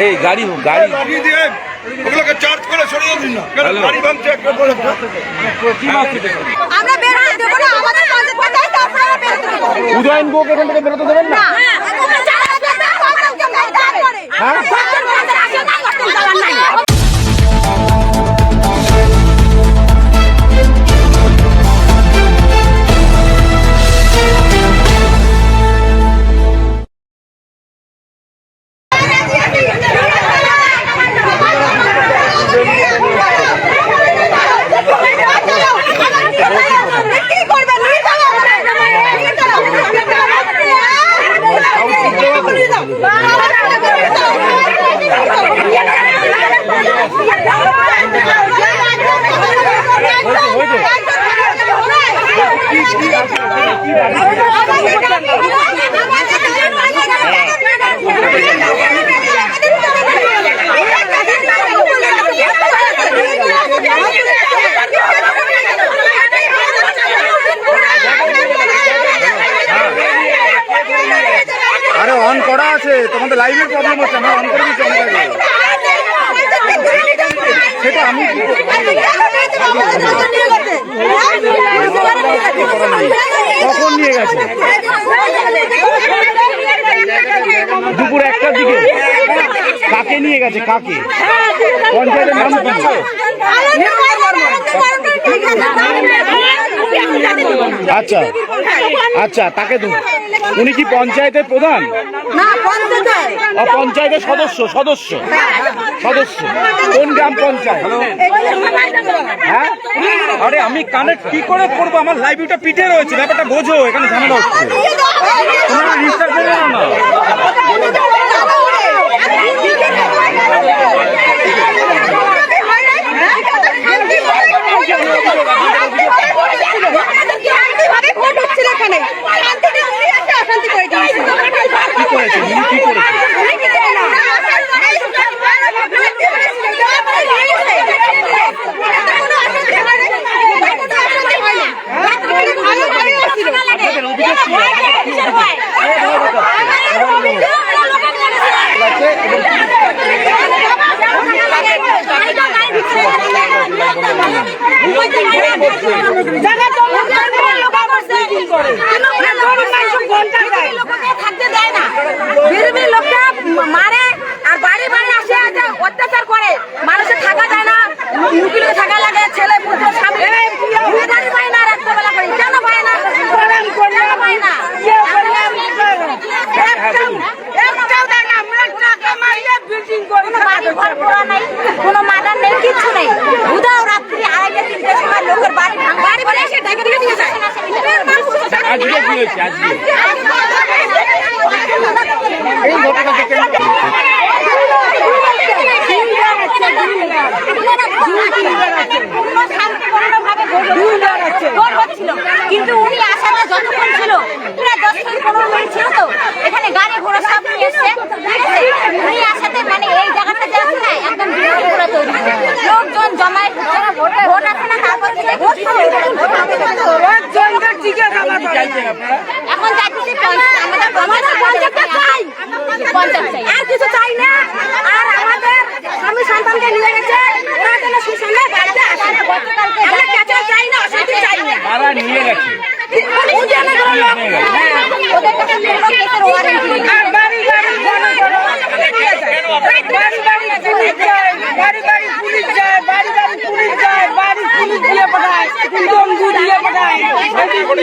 এই গাড়ি গাড়ি। লাগিয়ে দিয়ে ওগুলোকে চার্জ করে সরিয়ে দিন না। গাড়ি ভাঙছে একটা আমরা বের হতে দেব না আমাদের পঞ্চায়েত পঞ্চায়েত আপনারা বের বেরোতে দেব উদয়ন গোকে এখান থেকে বেরোতে দেবেন না? হ্যাঁ? আরে অন করা আছে, তোমাদের লাইভের প্রবলেম হচ্ছে, আমরা অন করে দিচ্ছি সেটা আমি কখন নিয়ে গেছে? দুপুর একটার দিকে। কাকে নিয়ে গেছে? কাকে? পঞ্চায়েতের নাম আচ্ছা আচ্ছা তাকে তো উনি কি পঞ্চায়েতের প্রধান? পঞ্চায়েতের সদস্য সদস্য সদস্য। কোন গ্রাম পঞ্চায়েত? হ্যাঁ? আরে আমি কানেক্ট কি করে করব? আমার লাইব্রেরিটা পিঠে রয়েছে, ব্যাপারটা বোঝো, এখানে ঝামেলা হচ্ছে। করে নাও না কি করেছে? উনি কি করেছে? করে আজকে কি হয়েছে আজকে। এই ঘটনাটা কেন কিন্তু উনি আসাটা যতক্ষণ ছিল প্রায় দশ থেকে পনেরো মিনিট ছিল তো এখানে গাড়ি ঘোড়া সব নিয়ে এসছে উনি আসাতে মানে এই জায়গাটা যে আছে না একদম বিশৃঙ্খলা পুরো তৈরি লোকজন জমায়েত ভোট ভোট আছে না তারপর থেকে এখন চাইতেছি আমাদের পঞ্চায়েত চাই। আর কিছু চাই না। আর আমাদের স্বামী সন্তানকে নিয়ে গেছে ওরা যেন সুসম্মানে বাড়িতে আসে আমরা ক্যাচার চাই না অশান্তি চাই না কারা নিয়ে গেছে পুলিশ জানে কোনো লোক হ্যাঁ, ওদের কাছে কোনো কেসের ওয়ারেন্টি নেই আর বাড়ি বাড়ি ঘন ঘন বাড়ি বাড়ি পুলিশ যায় বাড়ি বাড়ি পুলিশ যায় বাড়ি বাড়ি পুলিশ যায় বাড়ি পুলিশ দিয়ে পাঠায় দমদু দিয়ে পাঠায়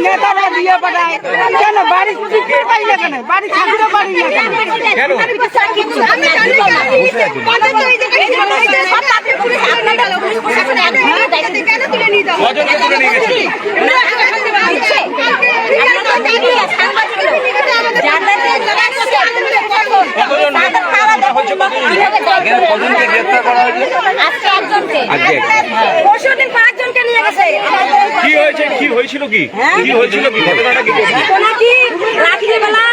নেতারা দিয়ে পাঠায় কেন বাড়ি টিকিট পাই না কেন বাড়ি থাকতে পারি না কেন? কজনকে তুলে নিয়ে গেছে? কজনকে গ্রেফতার করা হয়েছে? আজকে একজনকে আজকে পরশুদিন পাঁচজনকে নিয়ে গেছে কি হয়েছে? কি হয়েছিল কি? কি হয়েছিল কি? ঘটনাটা কি? রাত্রিবেলা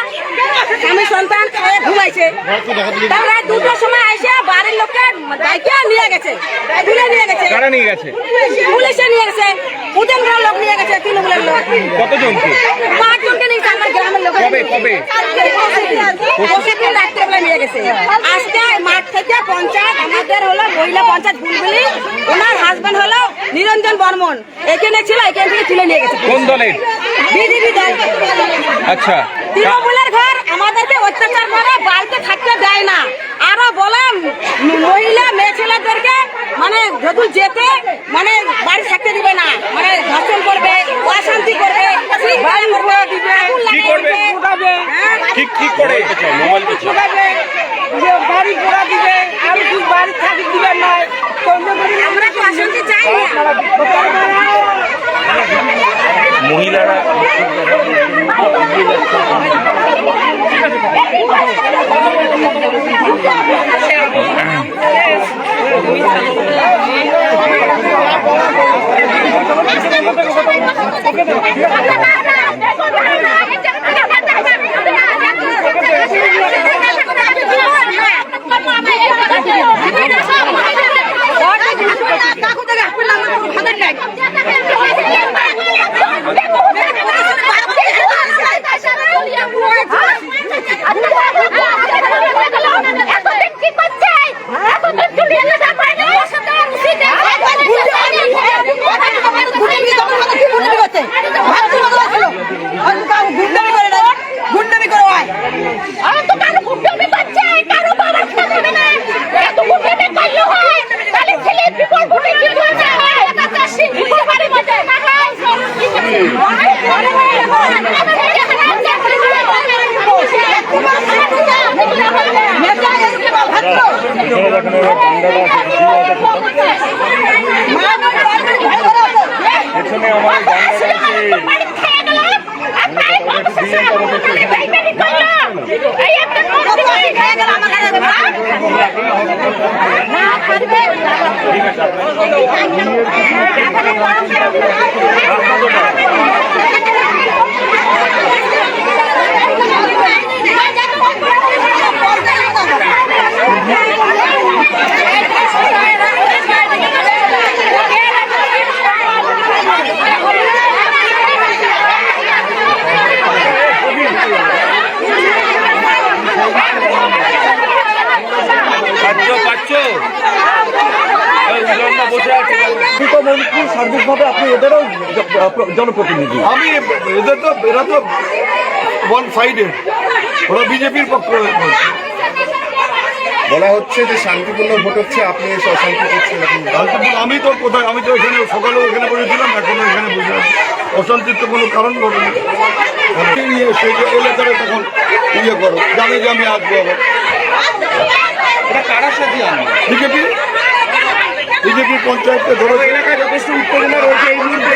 স্বামী সন্তান খেয়ে ঘুমাইছে। রাত দুটোর সময় এসে বাড়ির লোককে ডাইকে নিয়ে গেছে। তুলে নিয়ে গেছে। কারা নিয়ে গেছে? পুলিশে নিয়ে গেছে। উদয়নগর লোক নিয়ে গেছে তৃণমূলের লোক। কতজনকে পাঁচজনকে নিয়ে গেছে আমার গ্রামের লোক। কবে কবে? পরশুদিন নিয়ে গেছে। আজকে মহিলা পঞ্চায়েত বুলবুলি ওনার হাজবেন্ড হলো নিরঞ্জন বর্মন। এখানে ছিল এখান থেকে তুলে নিয়ে গেছে। কোন দলের? বিজেপি দল। আচ্ছা। তৃণমূলের ঘর আমাদেরকে অত্যাচার করে বাড়িতে থাকতে দেয় না। আরও বলে মহিলা মেয়ে ছেলেদেরকে মানে যদি যেতে মানে বাড়ি থাকতে দিবে না। মানে ধর্ষণ করবে অশান্তি করবে বাড়ি? দিবে। হ্যাঁ? বাড়ি পোড়া দিবে আর বাড়ি থাকি দিবে নয় আমরা তো অশান্তি চাই না? মহিলারা কাকু থেকে আপনার আমার কোনো খবর নাই গুন্ডামি করে হয় পাচ্ছ পাচ্ছ এই উদয়নদা বসে আছে মন্ত্রী সার্বিকভাবে আপনি এদেরও জনপ্রতিনিধি। আমি এদের তো এরা তো ওয়ান সাইডেড ওরা বিজেপির পক্ষ বলা হচ্ছে যে শান্তিপূর্ণ ভোট হচ্ছে আপনি এসে অশান্তি করছেন আমি তো কোথায় আমি তো এখানে সকালেও এখানে বসেছিলাম এখনও এখানে বসে আছি। অশান্তির তো কোনো কারণ ঘটেনি। ইয়ে সেই যে এলাকাটা তখন ইয়ে করো জানে যে আমি আসব আবার। এটা কারা সাথে আনবে? বিজেপি? বিজেপির পঞ্চায়েতকে ধরো এলাকায় যথেষ্ট উত্তেজনা রয়েছে এই মুহূর্তে।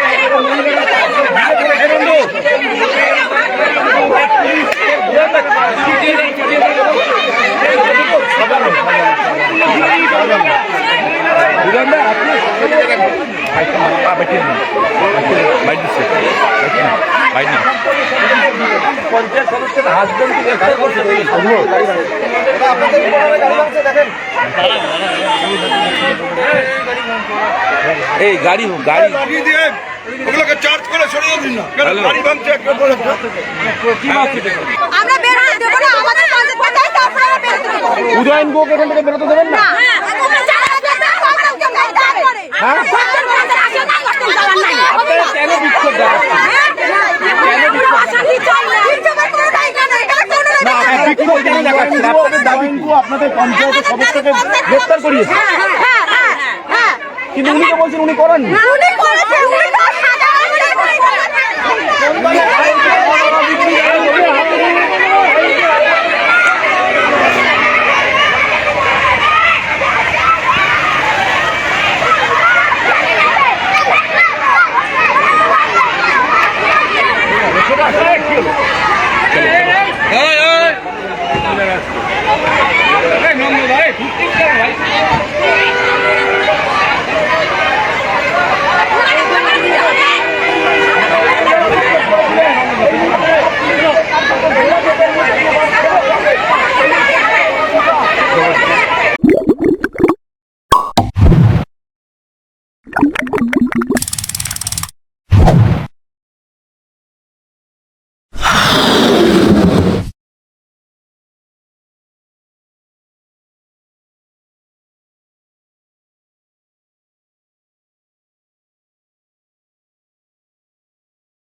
পঞ্চায়েত সদস্যের হাজবেন্ড এই গাড়ি গাড়ি। লাগিয়ে ওগুলোকে চার্জ করে সরিয়ে দিন না। কেন? ভাঙছে একটা পর একটা। আমরা বের হতে দেবো না আমাদের পঞ্চায়েত কোথায় তো আপনারা বের হতে দেবো। উদয়ন গোক এখান থেকে বেরোতে দেবেন না? হ্যাঁ। হ্যাঁ কেন বিক্ষোভ দেখাচ্ছেন? আপনাদের দাবি কিন্তু আপনাদের পঞ্চায়েতের সদস্যকে গ্রেপ্তার করিয়েছে। কিন্তু উনি তো বলছেন উনি করেননি।